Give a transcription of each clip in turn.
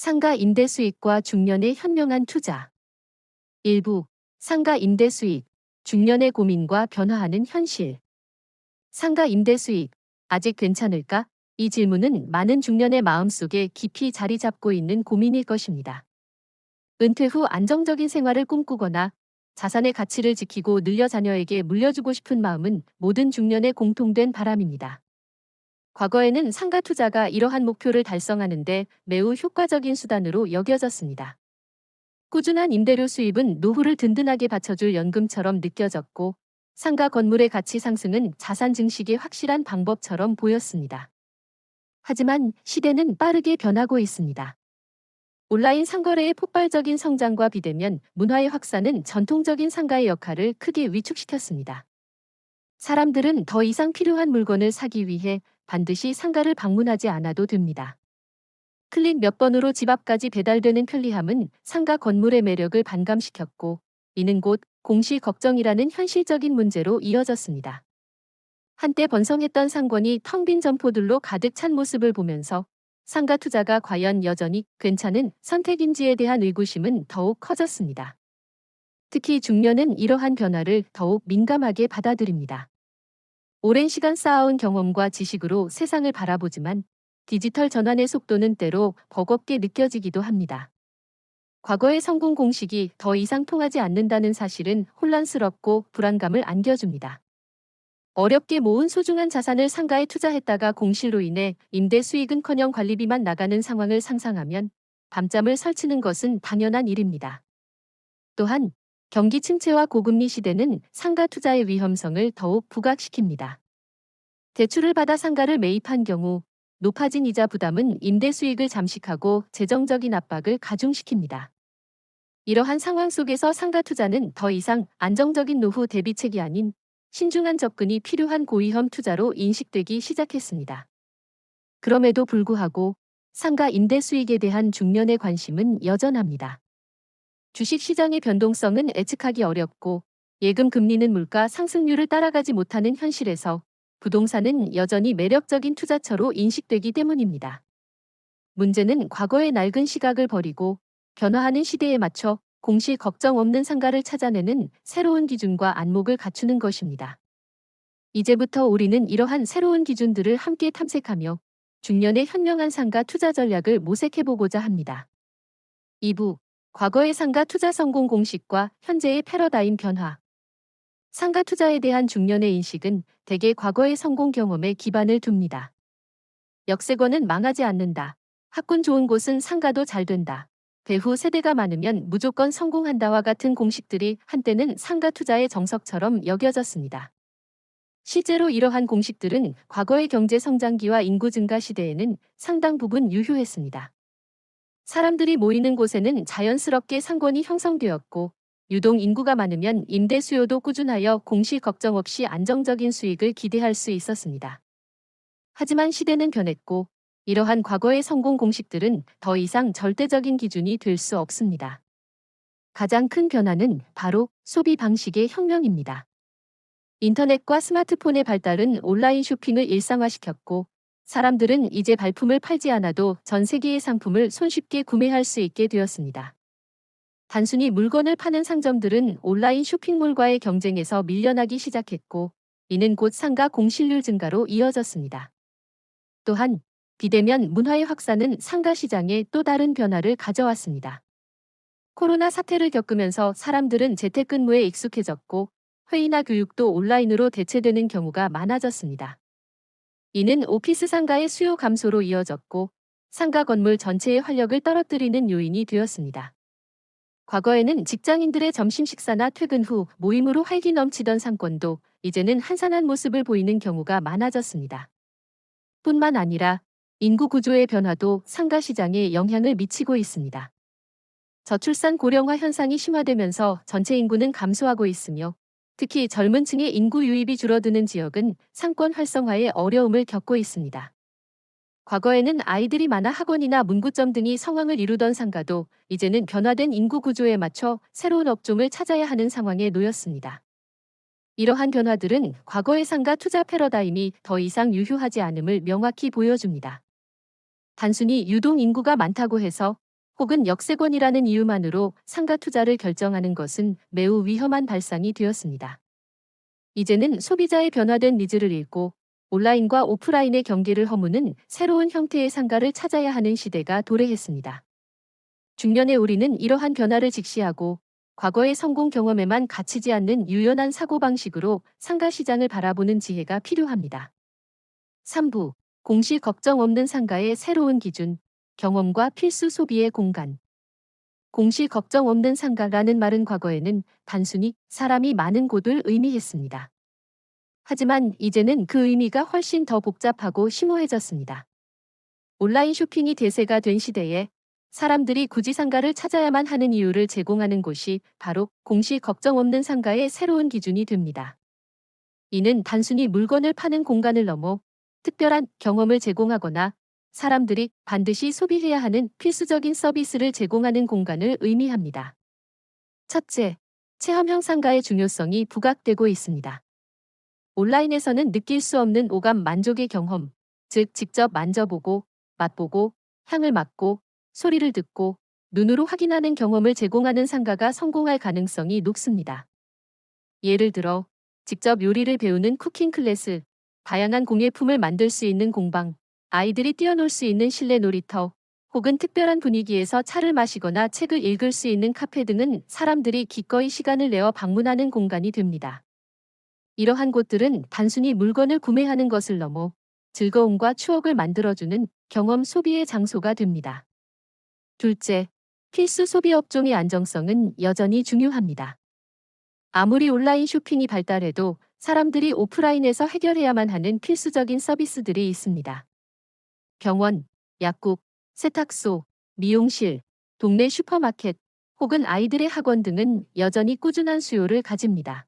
상가 임대 수익과 중년의 현명한 투자. 일부 상가 임대 수익, 중년의 고민과 변화하는 현실. 상가 임대 수익, 아직 괜찮을까? 이 질문은 많은 중년의 마음속에 깊이 자리 잡고 있는 고민일 것입니다. 은퇴 후 안정적인 생활을 꿈꾸거나 자산의 가치를 지키고 늘려 자녀에게 물려주고 싶은 마음은 모든 중년의 공통된 바람입니다. 과거에는 상가 투자가 이러한 목표를 달성하는데 매우 효과적인 수단으로 여겨졌습니다. 꾸준한 임대료 수입은 노후를 든든하게 받쳐줄 연금처럼 느껴졌고 상가 건물의 가치 상승은 자산 증식의 확실한 방법처럼 보였습니다. 하지만 시대는 빠르게 변하고 있습니다. 온라인 상거래의 폭발적인 성장과 비대면 문화의 확산은 전통적인 상가의 역할을 크게 위축시켰습니다. 사람들은 더 이상 필요한 물건을 사기 위해 반드시 상가를 방문하지 않아도 됩니다. 클릭 몇 번으로 집 앞까지 배달되는 편리함은 상가 건물의 매력을 반감시켰고 이는 곧 공시 걱정이라는 현실적인 문제로 이어졌습니다. 한때 번성했던 상권이 텅 빈 점포들로 가득 찬 모습을 보면서 상가 투자가 과연 여전히 괜찮은 선택인지에 대한 의구심은 더욱 커졌습니다. 특히 중년은 이러한 변화를 더욱 민감하게 받아들입니다. 오랜 시간 쌓아온 경험과 지식으로 세상을 바라보지만 디지털 전환의 속도는 때로 버겁게 느껴지기도 합니다. 과거의 성공 공식이 더 이상 통하지 않는다는 사실은 혼란스럽고 불안감을 안겨줍니다. 어렵게 모은 소중한 자산을 상가에 투자했다가 공실로 인해 임대 수익은커녕 관리비만 나가는 상황을 상상하면 밤잠을 설치는 것은 당연한 일입니다. 또한 경기 침체와 고금리 시대는 상가 투자의 위험성을 더욱 부각시킵니다. 대출을 받아 상가를 매입한 경우 높아진 이자 부담은 임대 수익을 잠식하고 재정적인 압박을 가중시킵니다. 이러한 상황 속에서 상가 투자는 더 이상 안정적인 노후 대비책이 아닌 신중한 접근이 필요한 고위험 투자로 인식되기 시작했습니다. 그럼에도 불구하고 상가 임대 수익에 대한 중년의 관심은 여전합니다. 주식 시장의 변동성은 예측하기 어렵고 예금 금리는 물가 상승률을 따라가지 못하는 현실에서 부동산은 여전히 매력적인 투자처로 인식되기 때문입니다. 문제는 과거의 낡은 시각을 버리고 변화하는 시대에 맞춰 공시 걱정 없는 상가를 찾아내는 새로운 기준과 안목을 갖추는 것입니다. 이제부터 우리는 이러한 새로운 기준들을 함께 탐색하며 중년의 현명한 상가 투자 전략을 모색해보고자 합니다. 2부 과거의 상가 투자 성공 공식과 현재의 패러다임 변화. 상가 투자에 대한 중년의 인식은 대개 과거의 성공 경험에 기반을 둡니다. 역세권은 망하지 않는다. 학군 좋은 곳은 상가도 잘 된다. 배후 세대가 많으면 무조건 성공한다와 같은 공식들이 한때는 상가 투자의 정석처럼 여겨졌습니다. 실제로 이러한 공식들은 과거의 경제 성장기와 인구 증가 시대에는 상당 부분 유효했습니다. 사람들이 모이는 곳에는 자연스럽게 상권이 형성되었고 유동 인구가 많으면 임대 수요도 꾸준하여 공시 걱정 없이 안정적인 수익을 기대할 수 있었습니다. 하지만 시대는 변했고 이러한 과거의 성공 공식들은 더 이상 절대적인 기준이 될 수 없습니다. 가장 큰 변화는 바로 소비 방식의 혁명입니다. 인터넷과 스마트폰의 발달은 온라인 쇼핑을 일상화시켰고 사람들은 이제 발품을 팔지 않아도 전 세계의 상품을 손쉽게 구매할 수 있게 되었습니다. 단순히 물건을 파는 상점들은 온라인 쇼핑몰과의 경쟁에서 밀려나기 시작했고, 이는 곧 상가 공실률 증가로 이어졌습니다. 또한 비대면 문화의 확산은 상가 시장에 또 다른 변화를 가져왔습니다. 코로나 사태를 겪으면서 사람들은 재택근무에 익숙해졌고 회의나 교육도 온라인으로 대체되는 경우가 많아졌습니다. 이는 오피스 상가의 수요 감소로 이어졌고 상가 건물 전체의 활력을 떨어뜨리는 요인이 되었습니다. 과거에는 직장인들의 점심 식사나 퇴근 후 모임으로 활기 넘치던 상권도 이제는 한산한 모습을 보이는 경우가 많아졌습니다. 뿐만 아니라 인구 구조의 변화도 상가 시장에 영향을 미치고 있습니다. 저출산 고령화 현상이 심화되면서 전체 인구는 감소하고 있으며 특히 젊은 층의 인구 유입이 줄어드는 지역은 상권 활성화에 어려움을 겪고 있습니다. 과거에는 아이들이 많아 학원이나 문구점 등이 성황을 이루던 상가도 이제는 변화된 인구 구조에 맞춰 새로운 업종을 찾아야 하는 상황에 놓였습니다. 이러한 변화들은 과거의 상가 투자 패러다임이 더 이상 유효하지 않음을 명확히 보여줍니다. 단순히 유동 인구가 많다고 해서 혹은 역세권이라는 이유만으로 상가 투자를 결정하는 것은 매우 위험한 발상이 되었습니다. 이제는 소비자의 변화된 니즈를 읽고 온라인과 오프라인의 경계를 허무는 새로운 형태의 상가를 찾아야 하는 시대가 도래했습니다. 중년의 우리는 이러한 변화를 직시하고 과거의 성공 경험에만 갇히지 않는 유연한 사고방식으로 상가 시장을 바라보는 지혜가 필요합니다. 3부 공시 걱정 없는 상가의 새로운 기준, 경험과 필수 소비의 공간. 공시 걱정 없는 상가라는 말은 과거에는 단순히 사람이 많은 곳을 의미했습니다. 하지만 이제는 그 의미가 훨씬 더 복잡하고 심오해졌습니다. 온라인 쇼핑이 대세가 된 시대에 사람들이 굳이 상가를 찾아야만 하는 이유를 제공하는 곳이 바로 공시 걱정 없는 상가의 새로운 기준이 됩니다. 이는 단순히 물건을 파는 공간을 넘어 특별한 경험을 제공하거나 사람들이 반드시 소비해야 하는 필수적인 서비스를 제공하는 공간을 의미합니다. 첫째, 체험 형 상가의 중요성이 부각되고 있습니다. 온라인에서는 느낄 수 없는 오감 만족의 경험, 즉 직접 만져보고, 맛보고, 향을 맡고, 소리를 듣고, 눈으로 확인하는 경험을 제공하는 상가가 성공할 가능성이 높습니다. 예를 들어, 직접 요리를 배우는 쿠킹 클래스, 다양한 공예품을 만들 수 있는 공방, 아이들이 뛰어놀 수 있는 실내 놀이터, 혹은 특별한 분위기에서 차를 마시거나 책을 읽을 수 있는 카페 등은 사람들이 기꺼이 시간을 내어 방문하는 공간이 됩니다. 이러한 곳들은 단순히 물건을 구매하는 것을 넘어 즐거움과 추억을 만들어주는 경험 소비의 장소가 됩니다. 둘째, 필수 소비 업종의 안정성은 여전히 중요합니다. 아무리 온라인 쇼핑이 발달해도 사람들이 오프라인에서 해결해야만 하는 필수적인 서비스들이 있습니다. 병원, 약국, 세탁소, 미용실, 동네 슈퍼마켓, 혹은 아이들의 학원 등은 여전히 꾸준한 수요를 가집니다.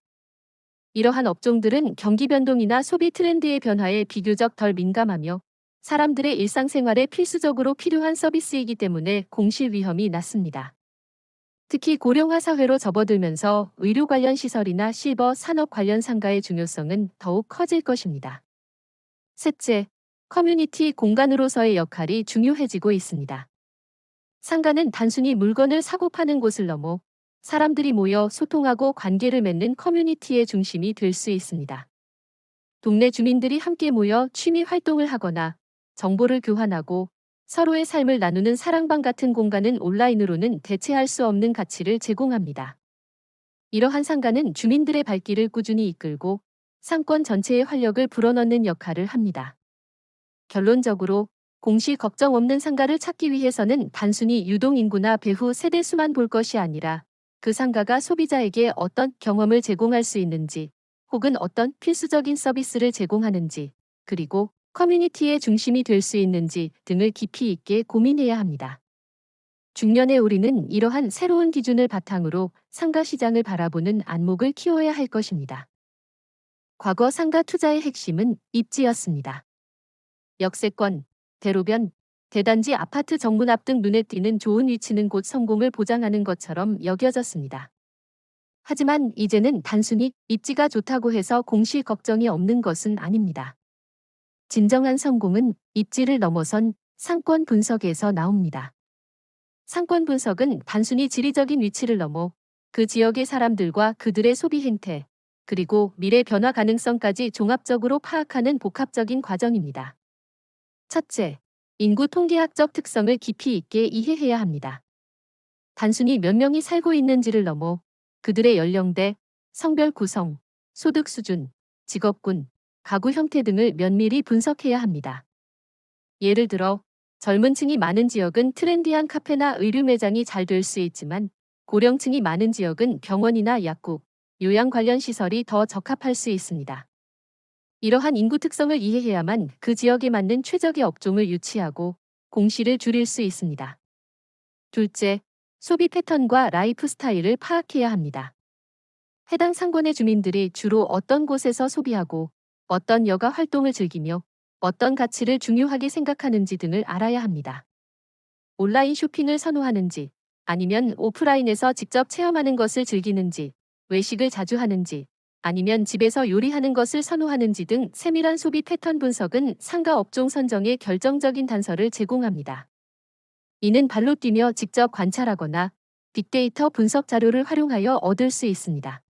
이러한 업종들은 경기 변동이나 소비 트렌드의 변화에 비교적 덜 민감하며 사람들의 일상생활에 필수적으로 필요한 서비스이기 때문에 공실 위험이 낮습니다. 특히 고령화 사회로 접어들면서 의료 관련 시설이나 실버 산업 관련 상가의 중요성은 더욱 커질 것입니다. 셋째, 커뮤니티 공간으로서의 역할이 중요해지고 있습니다. 상가는 단순히 물건을 사고 파는 곳을 넘어 사람들이 모여 소통하고 관계를 맺는 커뮤니티의 중심이 될 수 있습니다. 동네 주민들이 함께 모여 취미 활동을 하거나 정보를 교환하고 서로의 삶을 나누는 사랑방 같은 공간은 온라인으로는 대체할 수 없는 가치를 제공합니다. 이러한 상가는 주민들의 발길을 꾸준히 이끌고 상권 전체의 활력을 불어넣는 역할을 합니다. 결론적으로 공시 걱정 없는 상가를 찾기 위해서는 단순히 유동인구나 배후 세대 수만 볼 것이 아니라 그 상가가 소비자에게 어떤 경험을 제공할 수 있는지 혹은 어떤 필수적인 서비스를 제공하는지 그리고 커뮤니티의 중심이 될 수 있는지 등을 깊이 있게 고민해야 합니다. 중년의 우리는 이러한 새로운 기준을 바탕으로 상가 시장을 바라보는 안목을 키워야 할 것입니다. 과거 상가 투자의 핵심은 입지였습니다. 역세권, 대로변, 대단지 아파트 정문 앞 등 눈에 띄는 좋은 위치는 곧 성공을 보장하는 것처럼 여겨졌습니다. 하지만 이제는 단순히 입지가 좋다고 해서 공시 걱정이 없는 것은 아닙니다. 진정한 성공은 입지를 넘어선 상권 분석에서 나옵니다. 상권 분석은 단순히 지리적인 위치를 넘어 그 지역의 사람들과 그들의 소비 행태, 그리고 미래 변화 가능성까지 종합적으로 파악하는 복합적인 과정입니다. 첫째, 인구 통계학적 특성을 깊이 있게 이해해야 합니다. 단순히 몇 명이 살고 있는지를 넘어 그들의 연령대, 성별 구성, 소득 수준, 직업군, 가구 형태 등을 면밀히 분석해야 합니다. 예를 들어 젊은 층이 많은 지역은 트렌디한 카페나 의류 매장이 잘 될 수 있지만 고령층이 많은 지역은 병원이나 약국, 요양 관련 시설이 더 적합할 수 있습니다. 이러한 인구 특성을 이해해야만 그 지역에 맞는 최적의 업종을 유치하고 공시를 줄일 수 있습니다. 둘째, 소비 패턴과 라이프 스타일을 파악해야 합니다. 해당 상권의 주민들이 주로 어떤 곳에서 소비하고 어떤 여가 활동을 즐기며 어떤 가치를 중요하게 생각하는지 등을 알아야 합니다. 온라인 쇼핑을 선호하는지 아니면 오프라인에서 직접 체험하는 것을 즐기는지 외식을 자주 하는지 아니면 집에서 요리하는 것을 선호하는지 등 세밀한 소비 패턴 분석은 상가 업종 선정에 결정적인 단서를 제공합니다. 이는 발로 뛰며 직접 관찰하거나 빅데이터 분석 자료를 활용하여 얻을 수 있습니다.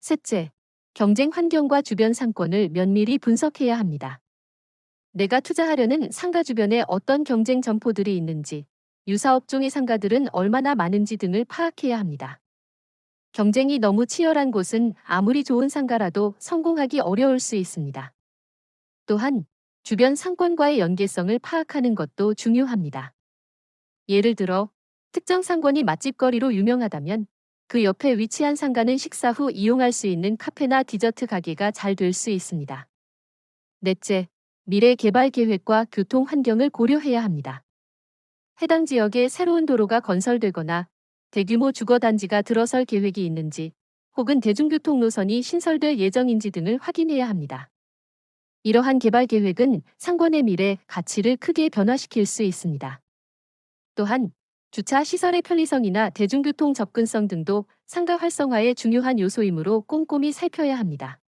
셋째, 경쟁 환경과 주변 상권을 면밀히 분석해야 합니다. 내가 투자하려는 상가 주변에 어떤 경쟁 점포들이 있는지, 유사업종의 상가들은 얼마나 많은지 등을 파악해야 합니다. 경쟁이 너무 치열한 곳은 아무리 좋은 상가라도 성공하기 어려울 수 있습니다. 또한 주변 상권과의 연계성을 파악하는 것도 중요합니다. 예를 들어 특정 상권이 맛집거리로 유명하다면 그 옆에 위치한 상가는 식사 후 이용할 수 있는 카페나 디저트 가게가 잘 될 수 있습니다. 넷째, 미래 개발 계획과 교통 환경을 고려해야 합니다. 해당 지역에 새로운 도로가 건설되거나 대규모 주거단지가 들어설 계획이 있는지 혹은 대중교통 노선이 신설될 예정인지 등을 확인해야 합니다. 이러한 개발 계획은 상권의 미래 가치를 크게 변화시킬 수 있습니다. 또한 주차 시설의 편리성이나 대중교통 접근성 등도 상가 활성화의 중요한 요소이므로 꼼꼼히 살펴야 합니다.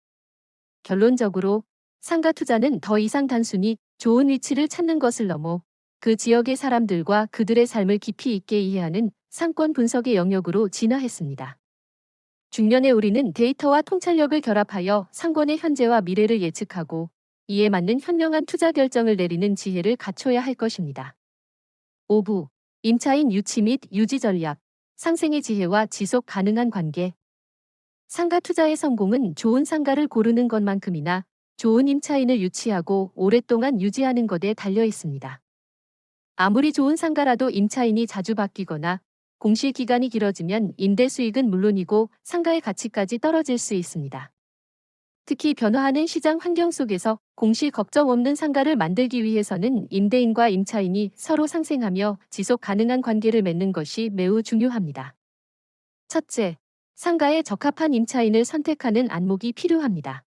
결론적으로 상가 투자는 더 이상 단순히 좋은 위치를 찾는 것을 넘어 그 지역의 사람들과 그들의 삶을 깊이 있게 이해하는 상권 분석의 영역으로 진화했습니다. 중년의 우리는 데이터와 통찰력을 결합하여 상권의 현재와 미래를 예측하고 이에 맞는 현명한 투자 결정을 내리는 지혜를 갖춰야 할 것입니다. 5부 임차인 유치 및 유지 전략, 상생의 지혜와 지속 가능한 관계. 상가 투자의 성공은 좋은 상가를 고르는 것만큼이나 좋은 임차인을 유치하고 오랫동안 유지하는 것에 달려 있습니다. 아무리 좋은 상가라도 임차인이 자주 바뀌거나 공시 기간이 길어지면 임대 수익은 물론이고 상가의 가치까지 떨어질 수 있습니다. 특히 변화하는 시장 환경 속에서 공시 걱정 없는 상가를 만들기 위해서는 임대인과 임차인이 서로 상생하며 지속 가능한 관계를 맺는 것이 매우 중요합니다. 첫째, 상가에 적합한 임차인을 선택하는 안목이 필요합니다.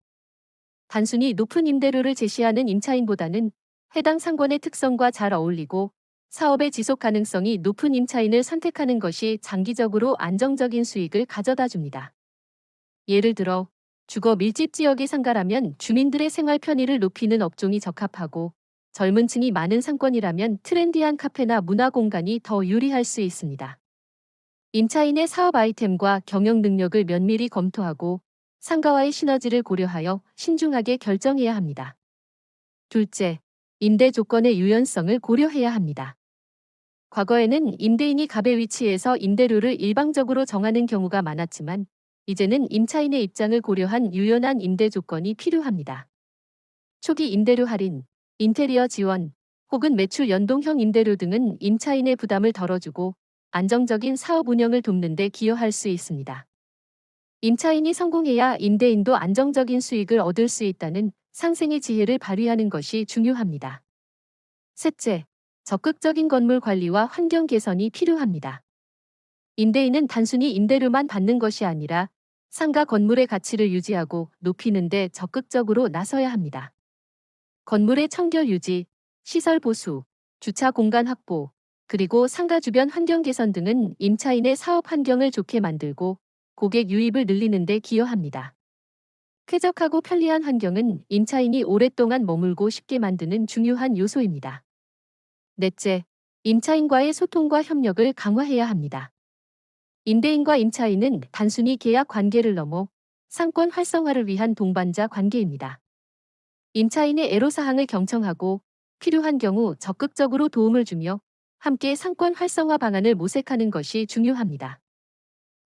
단순히 높은 임대료를 제시하는 임차인보다는 해당 상권의 특성과 잘 어울리고 사업의 지속 가능성이 높은 임차인을 선택하는 것이 장기적으로 안정적인 수익을 가져다 줍니다. 예를 들어 주거 밀집 지역의 상가라면 주민들의 생활 편의를 높이는 업종이 적합하고 젊은 층이 많은 상권이라면 트렌디한 카페나 문화 공간이 더 유리할 수 있습니다. 임차인의 사업 아이템과 경영 능력을 면밀히 검토하고 상가와의 시너지를 고려하여 신중하게 결정해야 합니다. 둘째, 임대 조건의 유연성을 고려해야 합니다. 과거에는 임대인이 갑의 위치에서 임대료를 일방적으로 정하는 경우가 많았지만 이제는 임차인의 입장을 고려한 유연한 임대 조건이 필요합니다. 초기 임대료 할인, 인테리어 지원, 혹은 매출 연동형 임대료 등은 임차인의 부담을 덜어주고 안정적인 사업 운영을 돕는 데 기여할 수 있습니다. 임차인이 성공해야 임대인도 안정적인 수익을 얻을 수 있다는 상생의 지혜를 발휘하는 것이 중요합니다. 셋째, 적극적인 건물 관리와 환경 개선이 필요합니다. 임대인은 단순히 임대료만 받는 것이 아니라 상가 건물의 가치를 유지하고 높이는 데 적극적으로 나서야 합니다. 건물의 청결 유지, 시설 보수, 주차 공간 확보, 그리고 상가 주변 환경 개선 등은 임차인의 사업 환경을 좋게 만들고 고객 유입을 늘리는 데 기여합니다. 쾌적하고 편리한 환경은 임차인이 오랫동안 머물고 싶게 만드는 중요한 요소입니다. 넷째, 임차인과의 소통과 협력을 강화해야 합니다. 임대인과 임차인은 단순히 계약 관계를 넘어 상권 활성화를 위한 동반자 관계입니다. 임차인의 애로사항을 경청하고 필요한 경우 적극적으로 도움을 주며 함께 상권 활성화 방안을 모색하는 것이 중요합니다.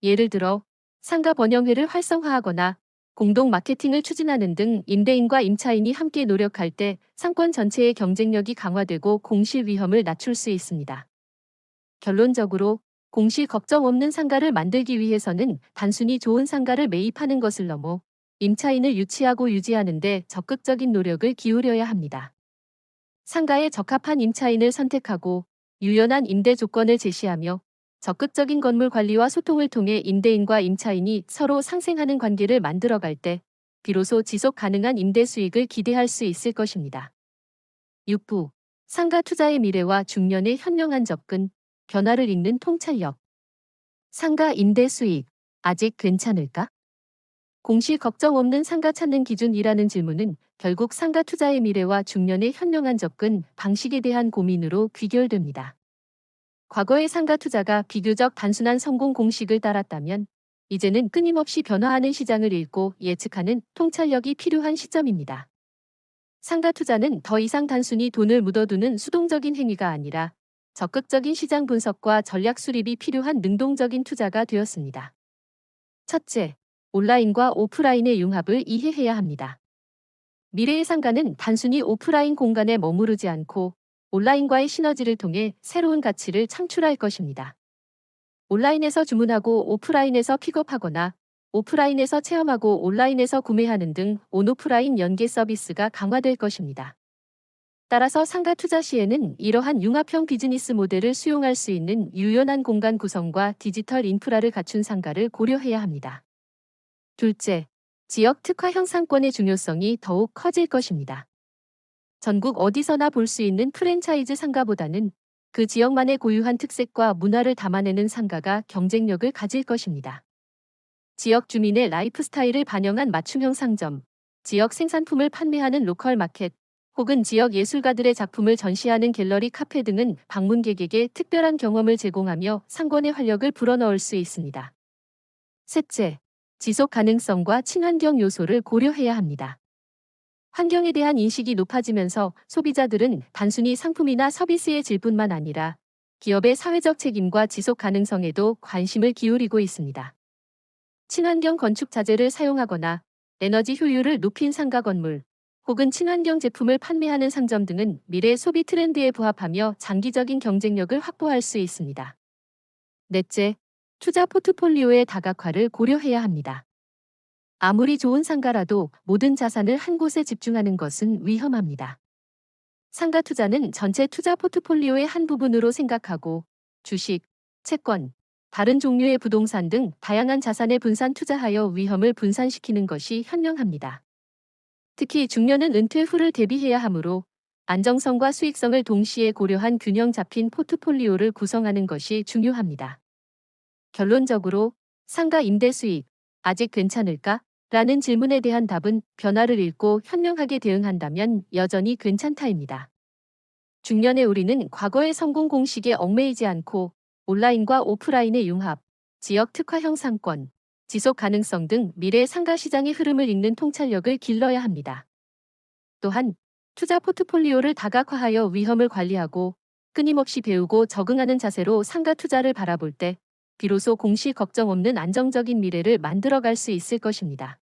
예를 들어 상가 번영회를 활성화하거나 공동 마케팅을 추진하는 등 임대인과 임차인이 함께 노력할 때 상권 전체의 경쟁력이 강화되고 공실 위험을 낮출 수 있습니다. 결론적으로 공실 걱정 없는 상가를 만들기 위해서는 단순히 좋은 상가를 매입하는 것을 넘어 임차인을 유치하고 유지하는 데 적극적인 노력을 기울여야 합니다. 상가에 적합한 임차인을 선택하고 유연한 임대 조건을 제시하며 적극적인 건물 관리와 소통을 통해 임대인과 임차인이 서로 상생하는 관계를 만들어갈 때 비로소 지속 가능한 임대 수익을 기대할 수 있을 것입니다. 6부 상가 투자의 미래와 중년의 현명한 접근, 변화를 읽는 통찰력. 상가 임대 수익, 아직 괜찮을까? 공시 걱정 없는 상가 찾는 기준이라는 질문은 결국 상가 투자의 미래와 중년의 현명한 접근 방식에 대한 고민으로 귀결됩니다. 과거의 상가 투자가 비교적 단순한 성공 공식을 따랐다면 이제는 끊임없이 변화하는 시장을 읽고 예측하는 통찰력이 필요한 시점입니다. 상가 투자는 더 이상 단순히 돈을 묻어두는 수동적인 행위가 아니라 적극적인 시장 분석과 전략 수립이 필요한 능동적인 투자가 되었습니다. 첫째, 온라인과 오프라인의 융합을 이해해야 합니다. 미래의 상가는 단순히 오프라인 공간에 머무르지 않고 온라인과의 시너지를 통해 새로운 가치를 창출할 것입니다. 온라인에서 주문하고 오프라인에서 픽업하거나 오프라인에서 체험하고 온라인에서 구매하는 등 온오프라인 연계 서비스가 강화될 것입니다. 따라서 상가 투자 시에는 이러한 융합형 비즈니스 모델을 수용할 수 있는 유연한 공간 구성과 디지털 인프라를 갖춘 상가를 고려해야 합니다. 둘째, 지역 특화 형상권의 중요성이 더욱 커질 것입니다. 전국 어디서나 볼 수 있는 프랜차이즈 상가보다는 그 지역만의 고유한 특색과 문화를 담아내는 상가가 경쟁력을 가질 것입니다. 지역 주민의 라이프 스타일을 반영한 맞춤형 상점, 지역 생산품을 판매하는 로컬 마켓, 혹은 지역 예술가들의 작품을 전시하는 갤러리 카페 등은 방문객에게 특별한 경험을 제공하며 상권의 활력을 불어넣을 수 있습니다. 셋째, 지속 가능성과 친환경 요소를 고려해야 합니다. 환경에 대한 인식이 높아지면서 소비자들은 단순히 상품이나 서비스의 질뿐만 아니라 기업의 사회적 책임과 지속 가능성에도 관심을 기울이고 있습니다. 친환경 건축 자재를 사용하거나 에너지 효율을 높인 상가 건물 혹은 친환경 제품을 판매하는 상점 등은 미래 소비 트렌드에 부합하며 장기적인 경쟁력을 확보할 수 있습니다. 넷째, 투자 포트폴리오의 다각화를 고려해야 합니다. 아무리 좋은 상가라도 모든 자산을 한 곳에 집중하는 것은 위험합니다. 상가 투자는 전체 투자 포트폴리오의 한 부분으로 생각하고 주식, 채권, 다른 종류의 부동산 등 다양한 자산에 분산 투자하여 위험을 분산시키는 것이 현명합니다. 특히 중년은 은퇴 후를 대비해야 하므로 안정성과 수익성을 동시에 고려한 균형 잡힌 포트폴리오를 구성하는 것이 중요합니다. 결론적으로 상가 임대 수익 아직 괜찮을까? 라는 질문에 대한 답은 변화를 읽고 현명하게 대응한다면 여전히 괜찮다입니다. 중년의 우리는 과거의 성공 공식에 얽매이지 않고 온라인과 오프라인의 융합, 지역 특화 형상권, 지속 가능성 등 미래 상가 시장의 흐름을 읽는 통찰력을 길러야 합니다. 또한 투자 포트폴리오를 다각화하여 위험을 관리하고 끊임없이 배우고 적응하는 자세로 상가 투자를 바라볼 때 비로소 공시 걱정 없는 안정적인 미래를 만들어갈 수 있을 것입니다.